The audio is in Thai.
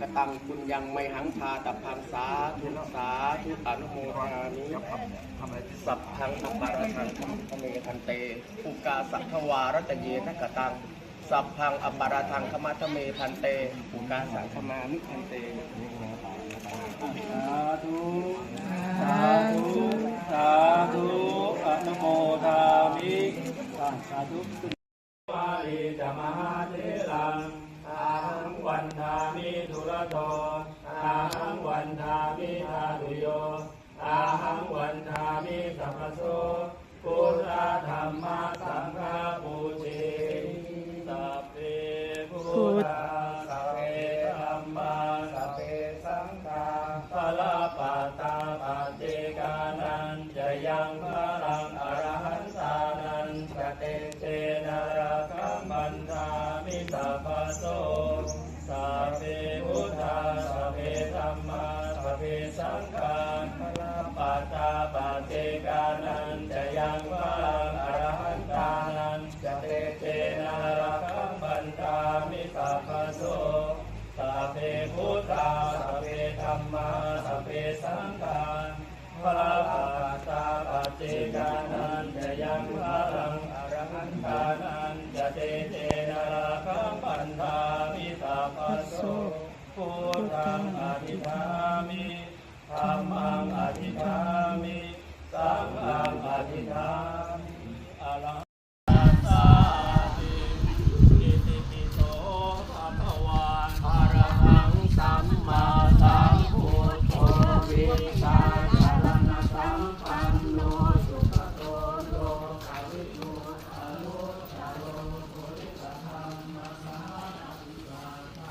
กตังคุณยังไม่หังพาตับพังสาธุนสาธุอนุโมทนามิสัพพังอัปปาระทังธรรมเมทันเตอุกาสัทวารตเยนกตังสัพพังอัปปาระทังขมัทเมทันเตอุกาสังขมามิทันเตสาธุสาธุสาธุอนุโมทามิสาธุวาลีจมหาามิทุระโตอาหังวันทามิทาตุโยอาหังวันทามิสัพพโสพุทธธรรมสังฆปูเชสัพเพพุทธาสัพเพธรรมาสัพเพสังฆาพละปัตตาปเจกานันจะยังพลังอรหันตานันกเตเจนะระคัมบันทามิสัพพโส งฆาคาปัตตาปเตกานันจะยังว่าอรหันตานันจะเตเจนารักัมปันตามิสัพพสสัพเพพุทธาสัพเพธรรมาสัพเพสังฆาพระปัตตาปเตกานันจะยังว่าอรหันตานันจะเตเจนารักัมปันตามิสัพพสพุทธังอภิธามิ ธรรมังอธิธามิสังฆังอธิธามิอรหัตตาติอิติปิโสภะคะวะระหังสัมมาสัมพุทโธวิสาขารณสัมปันโน